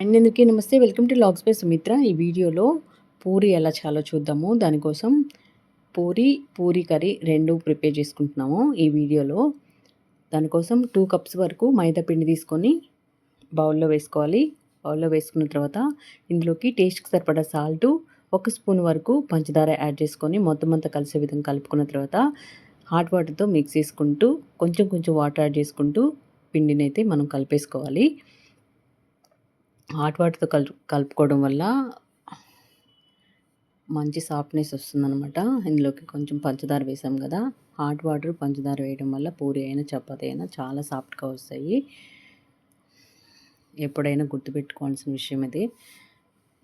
And ఎందుకే నమస్తే welcome to logs by Sumitra. ఈ వీడియోలో పూరి ఎలా చాలా చూద్దాము. దానికోసం పూరి పూరి కర్రీ రెండు ప్రిపేర్ చేసుకుంటున్నాము ఈ వీడియోలో. దానికోసం టూ కప్స్ వరకు మైదా పిండి తీసుకొని బౌల్లో వేసుకోవాలి. బౌల్లో వేసుకున్న తర్వాత ఇందులోకి టేస్ట్కి సరిపడా సాల్టు ఒక స్పూన్ వరకు పంచదార యాడ్ చేసుకొని మొత్తం అంతా కలిసే విధంగా కలుపుకున్న తర్వాత హాట్ వాటర్తో మిక్స్ చేసుకుంటూ కొంచెం కొంచెం వాటర్ యాడ్ చేసుకుంటూ పిండిని అయితే మనం కలిపేసుకోవాలి. హాట్ వాటర్తో కలు కలుపుకోవడం వల్ల మంచి సాఫ్ట్నెస్ వస్తుందనమాట ఇందులోకి కొంచెం పంచదార వేసాం కదా. హాట్ వాటర్ పంచదార వేయడం వల్ల పూరి అయినా చపాతి అయినా చాలా సాఫ్ట్గా వస్తాయి. ఎప్పుడైనా గుర్తుపెట్టుకోవాల్సిన విషయం ఇది.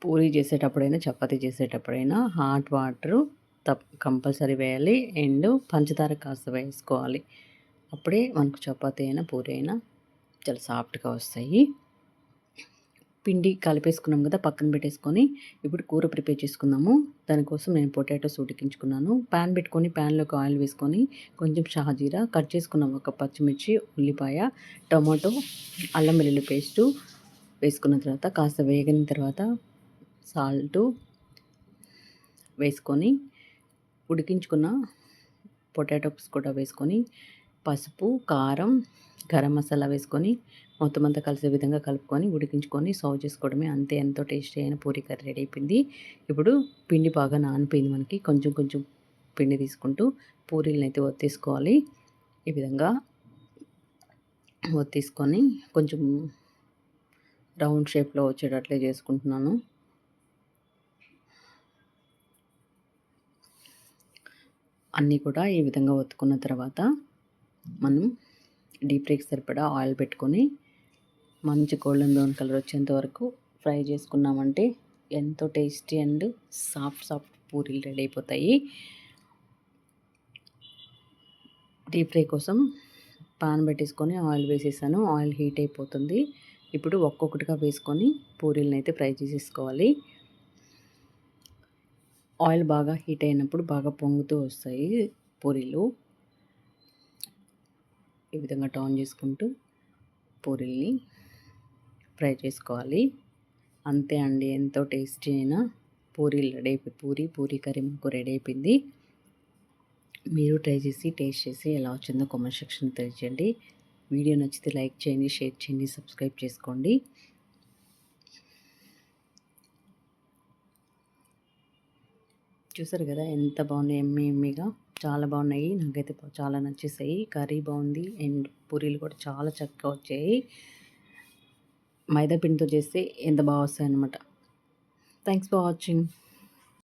పూరి చేసేటప్పుడైనా చపాతి చేసేటప్పుడైనా హాట్ వాటరు తప్ కంపల్సరీ వేయాలి. అండ్ పంచదార కాస్త వేసుకోవాలి. అప్పుడే మనకు చపాతి అయినా పూరి అయినా చాలా సాఫ్ట్గా వస్తాయి. పిండి కలిపేసుకున్నాం కదా పక్కన పెట్టేసుకొని ఇప్పుడు కూర ప్రిపేర్ చేసుకుందాము. దానికోసం నేను పొటాటోస్ ఉడికించుకున్నాను ప్యాన్ పెట్టుకొని ప్యాన్లోకి ఆయిల్ వేసుకొని కొంచెం షాజీరా కట్ చేసుకున్నాం. ఒక పచ్చిమిర్చి ఉల్లిపాయ టమాటో అల్లం వెల్లుల్లి పేస్టు వేసుకున్న తర్వాత కాస్త వేగిన తర్వాత సాల్టు వేసుకొని ఉడికించుకున్న పొటాటోస్ కూడా వేసుకొని పసుపు కారం గరం మసాలా వేసుకొని మొత్తం అంతా కలిసే విధంగా కలుపుకొని ఉడికించుకొని సర్వ్ చేసుకోవడమే అంతే. ఎంతో టేస్టీ అయిన పూరి కర్రీ రెడీ అయిపోయింది. ఇప్పుడు పిండి బాగా నానిపోయింది మనకి. కొంచెం కొంచెం పిండి తీసుకుంటూ పూరీలను అయితే ఒత్తేసుకోవాలి. ఈ విధంగా ఒత్తేసుకొని కొంచెం రౌండ్ షేప్లో వచ్చేటట్లే చేసుకుంటున్నాను. అన్నీ కూడా ఈ విధంగా ఒత్తుకున్న తర్వాత మనం డీప్ ఫ్రైకి సరిపడా ఆయిల్ పెట్టుకొని మంచి గోల్డెన్ బ్రౌన్ కలర్ వచ్చేంత వరకు ఫ్రై చేసుకున్నామంటే ఎంతో టేస్టీ అండ్ సాఫ్ట్ సాఫ్ట్ పూరీలు రెడీ అయిపోతాయి. డీప్ ఫ్రై కోసం పాన్ పెట్టేసుకొని ఆయిల్ వేసేసాను. ఆయిల్ హీట్ అయిపోతుంది. ఇప్పుడు ఒక్కొక్కటిగా వేసుకొని పూరీలను అయితే ఫ్రై చేసేసుకోవాలి. ఆయిల్ బాగా హీట్ అయినప్పుడు బాగా పొంగుతూ వస్తాయి పూరీలు. ఈ విధంగా టర్న్ చేసుకుంటూ పూరీల్ని ఫ్రై చేసుకోవాలి. అంతే అండి ఎంతో టేస్టీ అయినా పూరీలు రెడీ అయిపోయి పూరి పూరి కర్రీ మాకు రెడీ అయిపోయింది. మీరు ట్రై చేసి టేస్ట్ చేసి ఎలా వచ్చిందో కామెంట్ సెక్షన్ తెలియజేయండి. వీడియో నచ్చితే లైక్ చేయండి షేర్ చేయండి సబ్స్క్రైబ్ చేసుకోండి. చూసారు కదా ఎంత బాగున్నాయి ఎమ్మి ఎమ్మిగా. చాలా బాగున్నాయి. నాకైతే చాలా నచ్చేసాయి. కర్రీ బాగుంది. అండ్ పూరీలు కూడా చాలా చక్కగా వచ్చాయి. మైదా పిండితో చేస్తే ఎంత బాగా వస్తాయి అన్నమాట థ్యాంక్స్ ఫర్ వాచింగ్.